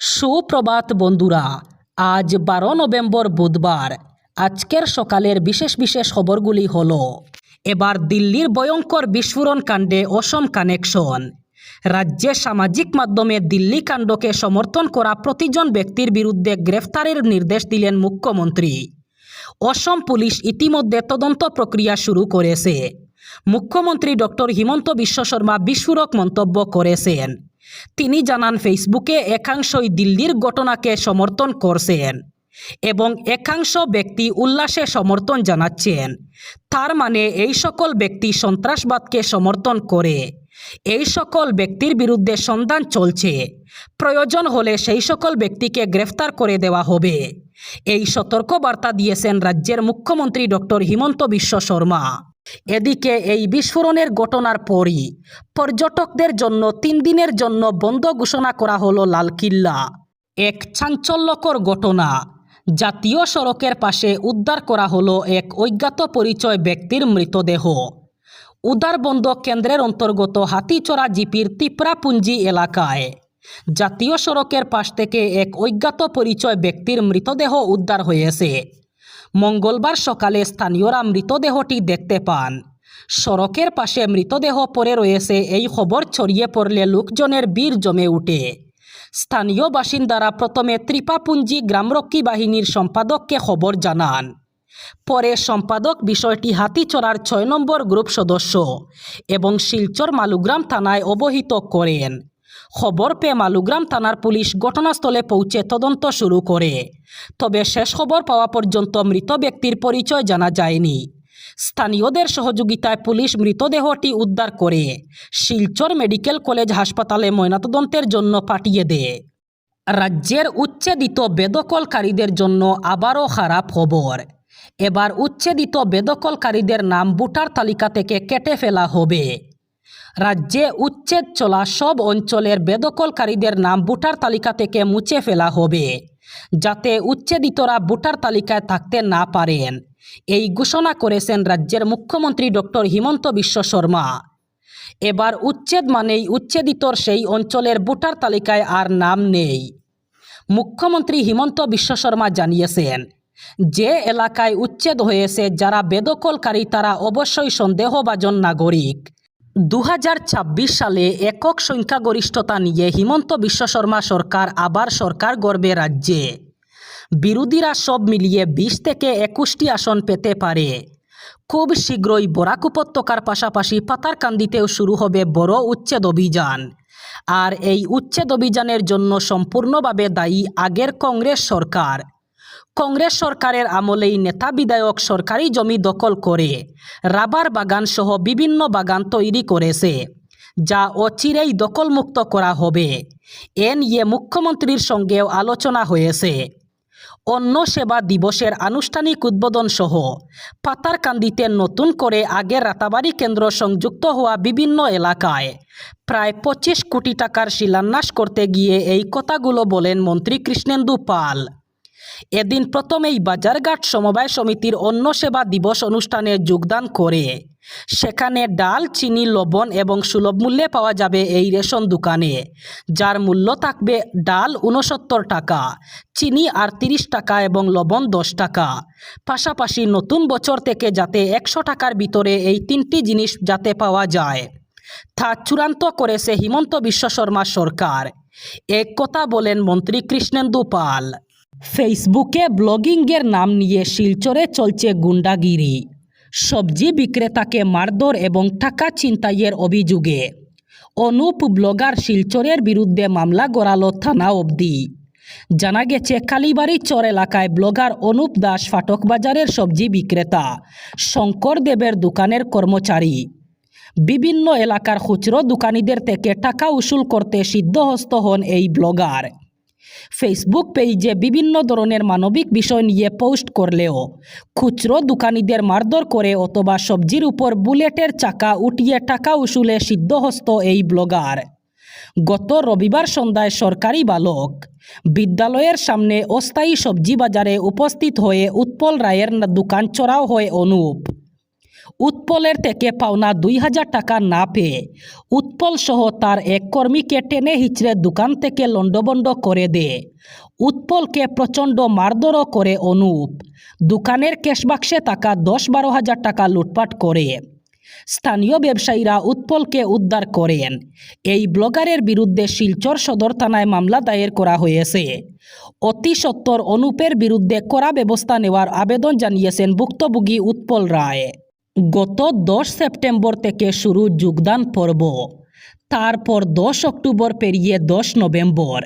সুপ্রভাত বন্ধুরা, আজ বারো নভেম্বর বুধবার। আজকের সকালের বিশেষ বিশেষ খবরগুলি হল, এবার দিল্লির ভয়ঙ্কর বিস্ফোরণ কাণ্ডে অসম কানেকশন। রাজ্যে সামাজিক মাধ্যমে দিল্লি কাণ্ডকে সমর্থন করা প্রতিজন ব্যক্তির বিরুদ্ধে গ্রেফতারের নির্দেশ দিলেন মুখ্যমন্ত্রী। অসম পুলিশ ইতিমধ্যে তদন্ত প্রক্রিয়া শুরু করেছে। মুখ্যমন্ত্রী ডক্টর হিমন্ত বিশ্ব শর্মা বিস্ফোরক মন্তব্য করেছেন। তিনি জানান, ফেসবুকে একাংশই দিল্লির ঘটনাকে সমর্থন করছেন এবং একাংশ ব্যক্তি উল্লাসে সমর্থন জানাচ্ছেন। তার মানে এই সকল ব্যক্তি সন্ত্রাসবাদকে সমর্থন করে। এই সকল ব্যক্তির বিরুদ্ধে সন্ধান চলছে। প্রয়োজন হলে সেই সকল ব্যক্তিকে গ্রেফতার করে দেওয়া হবে। এই সতর্ক বার্তা দিয়েছেন রাজ্যের মুখ্যমন্ত্রী ডক্টর হিমন্ত বিশ্ব শর্মা। এদিকে এই বিস্ফোরণের ঘটনার পরই পর্যটকদের জন্য তিন দিনের জন্য বন্ধ ঘোষণা করা হলো লালকিল্লা। এক চাঞ্চল্যকর ঘটনা। জাতীয় সড়কের পাশে উদ্ধার করা হলো এক অজ্ঞাত পরিচয় ব্যক্তির মৃতদেহ। উদারবন্দ কেন্দ্রের অন্তর্গত হাতিচড়া জিপির তিপ্রাপুঞ্জি এলাকায়। জাতীয় সড়কের পাশ থেকে এক অজ্ঞাত পরিচয় ব্যক্তির মৃতদেহ উদ্ধার হয়েছে। মঙ্গলবার সকালে স্থানীয়রা মৃতদেহটি দেখতে পান। সড়কের পাশে মৃতদেহ পড়ে রয়েছে এই খবর ছড়িয়ে পড়লে লোকজনের বীর জমে উঠে। স্থানীয় বাসিন্দারা প্রথমে ত্রিপাপুঞ্জি গ্রামরক্ষী বাহিনীর সম্পাদককে খবর জানান। পরে সম্পাদক বিষয়টি হাতিচড়ার ছয় নম্বর গ্রুপ সদস্য এবং শিলচর মালুগ্রাম থানায় অবহিত করেন। খবর পেয়ে মালুগ্রাম থানার পুলিশ ঘটনাস্থলে পৌঁছে তদন্ত শুরু করে তবে শেষ খবর পাওয়া পর্যন্ত মৃত ব্যক্তির পরিচয় জানা যায়নি। স্থানীয়দের সহযোগিতায় পুলিশ মৃতদেহটি উদ্ধার করে শিলচর মেডিকেল কলেজ হাসপাতালে ময়নাতদন্তের জন্য পাঠিয়ে দেয়। রাজ্যের উচ্ছেদিত বেদকলকারীদের জন্য আবারও খারাপ খবর। এবার উচ্ছেদিত বেদকলকারীদের নাম ভোটার তালিকা থেকে কেটে ফেলা হবে। রাজ্যে উচ্ছেদ চলা সব অঞ্চলের বেদখলকারীদের নাম ভোটার তালিকা থেকে মুছে ফেলা হবে, যাতে উচ্ছেদিতরা ভোটার তালিকায় থাকতে না পারেন। এই ঘোষণা করেছেন রাজ্যের মুখ্যমন্ত্রী ডক্টর হিমন্ত বিশ্ব শর্মা। এবার উচ্ছেদ মানেই উচ্ছেদিতর সেই অঞ্চলের ভোটার তালিকায় আর নাম নেই। মুখ্যমন্ত্রী হিমন্ত বিশ্ব শর্মা জানিয়েছেন, যে এলাকায় উচ্ছেদ হয়েছে যারা বেদখলকারী তারা অবশ্যই সন্দেহভাজন নাগরিক। দু হাজার ছাব্বিশ সালে একক সংখ্যাগরিষ্ঠতা নিয়ে হিমন্ত বিশ্ব শর্মা সরকার আবার সরকার গড়বে রাজ্যে। বিরোধীরা সব মিলিয়ে বিশ থেকে একুশটি আসন পেতে পারে। খুব শীঘ্রই বরাক উপত্যকার পাশাপাশি পাতারকান্দিতেও শুরু হবে বড় উচ্ছেদ অভিযান। আর এই উচ্ছেদ অভিযানের জন্য সম্পূর্ণভাবে দায়ী আগের কংগ্রেস সরকার। কংগ্রেস সরকারের আমলেই নেতা বিধায়ক সরকারি জমি দখল করে, রাবার বাগান সহ বিভিন্ন বাগান তৈরি করেছে, যা অচিরেই দখলমুক্ত করা হবে এ নিয়ে মুখ্যমন্ত্রীর সঙ্গেও আলোচনা হয়েছে। অন্ন সেবা দিবসের আনুষ্ঠানিক উদ্বোধন সহ পাতারকান্দিতে নতুন করে আগের রাতাবাড়ি কেন্দ্র সংযুক্ত হওয়া বিভিন্ন এলাকায় প্রায় পঁচিশ কোটি টাকার শিলান্যাস করতে গিয়ে এই কথাগুলো বলেন মন্ত্রী কৃষ্ণেন্দু পাল। এদিন প্রথমেই বাজারঘাট সমবায় সমিতির অন্ন সেবা দিবস অনুষ্ঠানে যোগদান করে। সেখানে ডাল, চিনি, লবণ এবং সুলভ মূল্যে পাওয়া যাবে এই রেশন দোকানে। যার মূল্য থাকবে ডাল উনসত্তর টাকা, চিনি আটত্রিশ টাকা এবং লবণ দশ টাকা। পাশাপাশি নতুন বছর থেকে যাতে একশো টাকার ভিতরে এই তিনটি জিনিস যাতে পাওয়া যায়। তা চূড়ান্ত করেছে হিমন্ত বিশ্ব শর্মা সরকার। এক কথা বলেন মন্ত্রী কৃষ্ণেন্দু পাল। ফেসবুকে ব্লগিংয়ের নাম নিয়ে শিলচরে চলছে গুন্ডাগিরি। সবজি বিক্রেতাকে মারধর এবং টাকা ছিনতাইয়ের অভিযোগে। অনুপ ব্লগার শিলচরের বিরুদ্ধে মামলা গড়ালো থানা অবধি। জানা গেছে, কালীবাড়ি চর এলাকায় ব্লগার অনুপ দাস ফাটক বাজারের সবজি বিক্রেতা শঙ্কর দেবের দোকানের কর্মচারী। বিভিন্ন এলাকার খুচরো দোকানিদের থেকে টাকা উসুল করতে সিদ্ধহস্ত হন এই ব্লগার। ফেসবুক পেজে বিভিন্ন ধরনের মানবিক বিষয় নিয়ে পোস্ট করলেও খুচরো দোকানিদের মারধর করে অথবা সবজির উপর বুলেটের চাকা উঠিয়ে টাকা উসুলে সিদ্ধহস্ত এই ব্লগার। গত রবিবার সন্ধ্যায় সরকারি বালক বিদ্যালয়ের সামনে অস্থায়ী সবজি বাজারে উপস্থিত হয়ে উৎপল রায়ের দোকান চড়াও হয় অনুপ। উৎপলের থেকে পাওনা দুই হাজার টাকা না পেয়ে উৎপল সহ তার এক কর্মীকে টেনে হিচড়ে দোকান থেকে লণ্ডবণ্ড করে দে উৎপলকে প্রচণ্ড মারধরও করে অনুপ। দোকানের ক্যাশবাক্সে থাকা দশ বারো হাজার টাকা লুটপাট করে। স্থানীয় ব্যবসায়ীরা উৎপলকে উদ্ধার করেন। এই ব্লগারের বিরুদ্ধে শিলচর সদর থানায় মামলা দায়ের করা হয়েছে। অতি সত্বর অনুপের বিরুদ্ধে করা ব্যবস্থা নেওয়ার আবেদন জানিয়েছেন ভুক্তভোগী উৎপল রায়। গত দশ সেপ্টেম্বর থেকে শুরু যোগদান পর্ব। তারপর দশ অক্টোবর পেরিয়ে দশ নভেম্বর।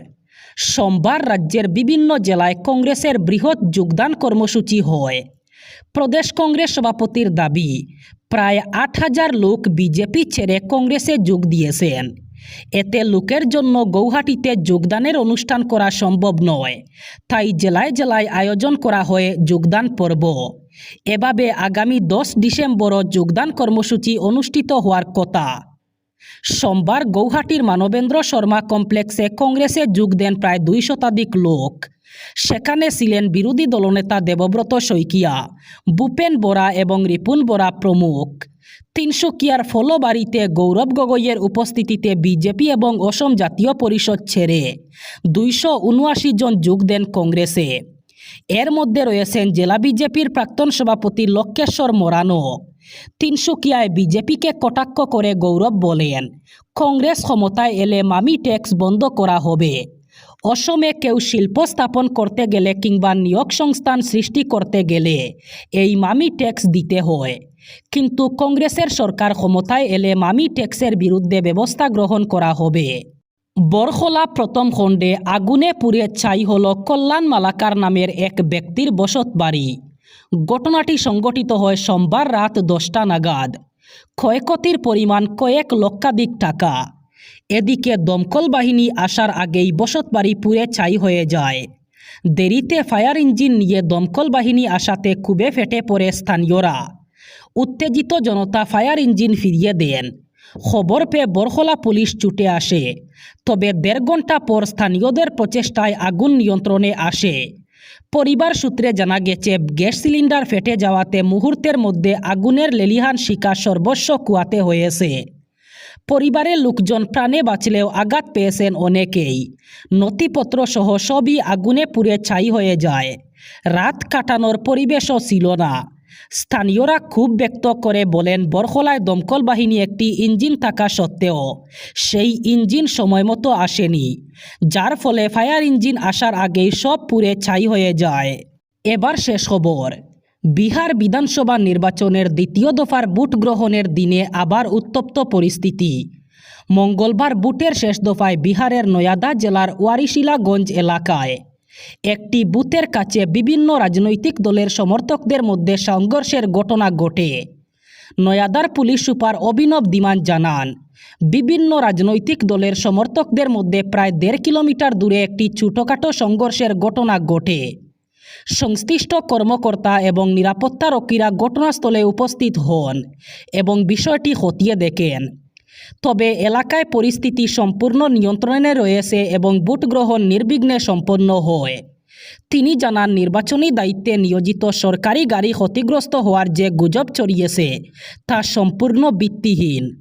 সোমবার রাজ্যের বিভিন্ন জেলায় কংগ্রেসের বৃহৎ যোগদান কর্মসূচি হয়। প্রদেশ কংগ্রেস সভাপতির দাবি, প্রায় আট হাজার লোক বিজেপি ছেড়ে কংগ্রেসে যোগ দিয়েছেন। এতে লোকের জন্য গৌহাটিতে যোগদানের অনুষ্ঠান করা সম্ভব নয়। তাই জেলায় জেলায় আয়োজন করা হয় যোগদান পর্ব। এভাবে আগামী দশ ডিসেম্বরও যোগদান কর্মসূচি অনুষ্ঠিত হওয়ার কথা। সোমবার গৌহাটির মানবেন্দ্র শর্মা কমপ্লেক্সে কংগ্রেসে যোগ দেন প্রায় দুই শতাধিক লোক। সেখানে ছিলেন বিরোধী দলনেতা দেবব্রত শইকিয়া, ভূপেন বরা এবং রিপুন বরা প্রমুখ। তিনসুকিয়ার ফলবাড়িতে গৌরব গগৈয়ের উপস্থিতিতে বিজেপি এবং অসম জাতীয় পরিষদ ছেড়ে দুইশো উনআশি জন যোগ দেন কংগ্রেসে। এর মধ্যে রয়েছেন জেলা বিজেপির প্রাক্তন সভাপতি লক্ষ্যেশ্বর মোরানো। তিনসুকিয়ায় বিজেপিকে কটাক্ষ করে গৌরব বলেন, কংগ্রেস ক্ষমতায় এলে মামি ট্যাক্স বন্ধ করা হবে। অসমে কেউ শিল্প স্থাপন করতে গেলে কিংবা নিয়োগ সংস্থান সৃষ্টি করতে গেলে এই মামি ট্যাক্স দিতে হয়। কিন্তু কংগ্রেসের সরকার ক্ষমতায় এলে মামি ট্যাক্সের বিরুদ্ধে ব্যবস্থা গ্রহণ করা হবে। বরখলা প্রথম খণ্ডে আগুনে পুড়ে ছাই হল কল্যাণ মালাকার নামের এক ব্যক্তির বসত বাড়ি। ঘটনাটি সংঘটিত হয় সোমবার রাত দশটা নাগাদ। ক্ষয়ক্ষতির পরিমাণ কয়েক লক্ষাধিক টাকা। এদিকে দমকল বাহিনী আসার আগেই বসত বাড়ি পুড়ে ছাই হয়ে যায়। দেরিতে ফায়ার ইঞ্জিন নিয়ে দমকল বাহিনী আসাতে খুবে ফেটে পড়ে স্থানীয়রা। উত্তেজিত জনতা ফায়ার ইঞ্জিন ফিরিয়ে দেন। খবর পেয়ে বরখলা পুলিশ ছুটে আসে। তবে দেড় ঘণ্টা পর স্থানীয়দের প্রচেষ্টায় আগুন নিয়ন্ত্রণে আসে। পরিবার সূত্রে জানা গেছে, গ্যাস সিলিন্ডার ফেটে যাওয়াতে মুহূর্তের মধ্যে আগুনের লেলিহান শিকার সর্বস্ব কুয়াতে হয়েছে। পরিবারের লোকজন প্রাণে বাঁচলেও আঘাত পেয়েছেন অনেকেই। নথিপত্র সহ সবই আগুনে পুড়ে ছাই হয়ে যায়। রাত কাটানোর পরিবেশও ছিল না। স্থানীয়রা খুব ব্যক্ত করে বলেন, বরখলায় দমকল বাহিনী একটি ইঞ্জিন থাকা সত্ত্বেও সেই ইঞ্জিন সময়মতো আসেনি, যার ফলে ফায়ার ইঞ্জিন আসার আগেই সব পুড়ে ছাই হয়ে যায়। এবার শেষ খবর, বিহার বিধানসভা নির্বাচনের দ্বিতীয় দফার ভোট গ্রহণের দিনে আবার উত্তপ্ত পরিস্থিতি। মঙ্গলবার বুটের শেষ দফায় বিহারের নয়াদা জেলার ওয়ারিশিলাগঞ্জ এলাকায় একটি বুথের কাছে বিভিন্ন রাজনৈতিক দলের সমর্থকদের মধ্যে সংঘর্ষের ঘটনা ঘটে। নয়াদার পুলিশ সুপার অভিনব দিমান জানান, বিভিন্ন রাজনৈতিক দলের সমর্থকদের মধ্যে প্রায় দেড় কিলোমিটার দূরে একটি ছোটোখাটো সংঘর্ষের ঘটনা ঘটে। সংশ্লিষ্ট কর্মকর্তা এবং নিরাপত্তারক্ষীরা ঘটনাস্থলে উপস্থিত হন এবং বিষয়টি খতিয়ে দেখেন। তবে এলাকায় পরিস্থিতি সম্পূর্ণ নিয়ন্ত্রণে রয়েছে এবং ভোট গ্রহণ নির্বিঘ্নে সম্পন্ন হয়। তিনি জানান, নির্বাচনী দায়িত্বে নিয়োজিত সরকারি গাড়ি ক্ষতিগ্রস্ত হওয়ার যে গুজব ছড়িয়েছে, তা সম্পূর্ণ ভিত্তিহীন।